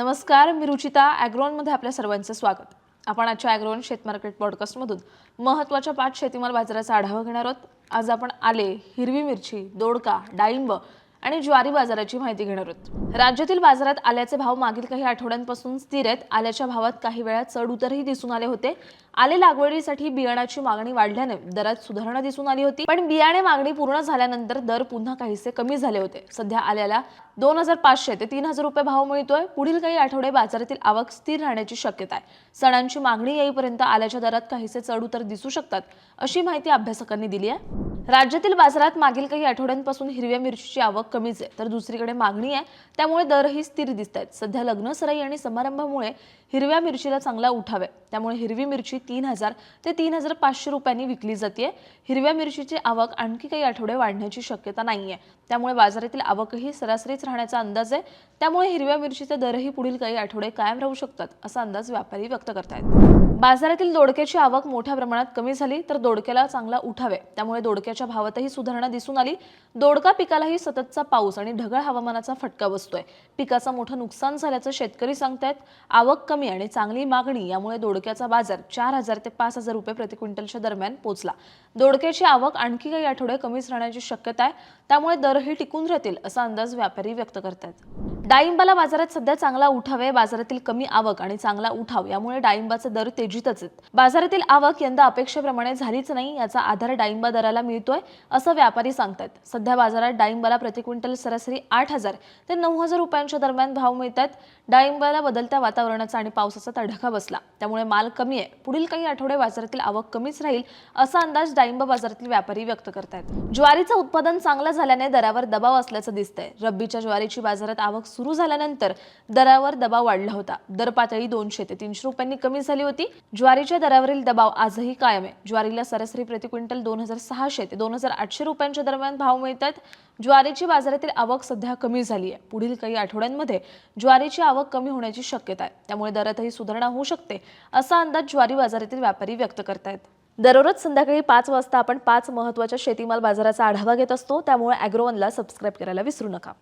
नमस्कार मी रुचिता ॲग्रोनमध्ये आपल्या सर्वांचं स्वागत. आपण आजच्या ॲग्रोन शेत मार्केट पॉडकास्टमधून महत्त्वाच्या पाच शेतीमाल बाजाराचा आढावा घेणार आहोत. आज आपण आले हिरवी मिरची दोडका डाळिंब आणि ज्वारी बाजाराची माहिती घेणार आहोत. राज्यातील बाजारात आल्याचे भाव मागील काही आठवड्यांपासून स्थिर आहेत. आल्याच्या भावात काही वेळा चढ उतरही दिसून आले होते. आले लागवडीसाठी बियाणाची मागणी वाढल्याने दरात सुधारणा दिसून आली होती. पण बियाणे मागणी पूर्ण झाल्यानंतर दर पुन्हा काहीसे कमी झाले होते. सध्या आल्याला दोन हजार पाचशे ते तीन हजार रुपये भाव मिळतोय. पुढील काही आठवडे बाजारातील आवक स्थिर राहण्याची शक्यता आहे. सणांची मागणी येईपर्यंत आल्याच्या दरात काहीसे चढ उतर दिसू शकतात अशी माहिती अभ्यासकांनी दिली आहे. राज्यातील बाजारात मागील काही आठवड्यांपासून हिरव्या मिरचीची आवक कमीच आहे तर दुसरीकडे मागणी आहे. त्यामुळे दरही स्थिर दिसत आहेत. सध्या लग्न सराई आणि समारंभामुळे हिरव्या मिरचीला चांगला उठाव आहे. त्यामुळे हिरवी मिरची तीन हजार ते तीन हजार पाचशे रुपयांनी विकली जाते. हिरव्या मिरचीची आवक आणखी काही आठवडे वाढण्याची शक्यता नाही आहे त्यामुळे बाजारातील आवकही सरासरीच राहण्याचा अंदाज आहे. त्यामुळे हिरव्या मिरचीचे दरही पुढील काही आठवडे कायम राहू शकतात असा अंदाज व्यापारी व्यक्त करतायत. बाजारातील दोडक्याची आवक मोठ्या प्रमाणात कमी झाली तर दोडक्याला चांगला उठावे. त्यामुळे दोडक्याच्या भावातही सुधारणा दिसून आली. दोडका पिकालाही सततचा पाऊस आणि ढगाळ हवामानाचा फटका बसतोय. पिकाचं मोठं नुकसान झाल्याचं शेतकरी सांगतायत. आवक कमी आणि चांगली मागणी यामुळे दोडक्याचा बाजार चार हजार ते पाच हजार रुपये प्रति क्विंटलच्या दरम्यान पोहोचला दोडक्याची आवक आणखी काही आठवडे कमीच राहण्याची शक्यता आहे. त्यामुळे दरही टिकून राहतील असा अंदाज व्यापारी व्यक्त करतात डाळिंबाला बाजारात सध्या चांगला उठाव आहे. बाजारातील कमी आवक आणि चांगला उठाव यामुळे डाळिंबाचा दर तेजीतच आहेत. बाजारातील आवक यंदा अपेक्षेप्रमाणे झालीच नाही याचा आधार डाळिंबा दराला मिळतोय असं व्यापारी सांगतात सध्या बाजारात डाळिंबाला प्रति क्विंटल सरासरी आठ हजार ते नऊ हजार रुपयांच्या दरम्यान भाव मिळतात डाळिंबाला बदलत्या वातावरणाचा आणि पावसाचा तडाखा बसला. त्यामुळे माल कमी आहे. पुढील काही आठवडे बाजारातील आवक कमीच राहील असा अंदाज डाळिंब बाजारातील व्यापारी व्यक्त करतात ज्वारीचं उत्पादन चांगलं झाल्याने दरावर दबाव असल्याचं दिसतंय. रब्बीच्या ज्वारीची बाजारात आवक सुरू झाल्यानंतर दरावर दबाव वाढला होता. दर पातळी दोनशे ते तीनशे रुपयांनी कमी झाली होती. ज्वारीच्या दरावरील दबाव आजही कायम आहे. ज्वारीला सरासरी प्रति क्विंटल दोन हजार सहाशे ते दोन हजार आठशे रुपयांच्या दरम्यान भाव मिळतात. ज्वारीची बाजारातील आवक सध्या कमी झाली आहे. पुढील काही आठवड्यांमध्ये ज्वारीची आवक कमी होण्याची शक्यता आहे. त्यामुळे दरातही सुधारणा होऊ शकते असा अंदाज ज्वारी बाजारातील व्यापारी व्यक्त करतायत. दररोज संध्याकाळी पाच वाजता आपण पाच महत्त्वाच्या शेतीमाल बाजाराचा आढावा घेत असतो. त्यामुळे अॅग्रोवनला सबस्क्राईब करायला विसरू नका.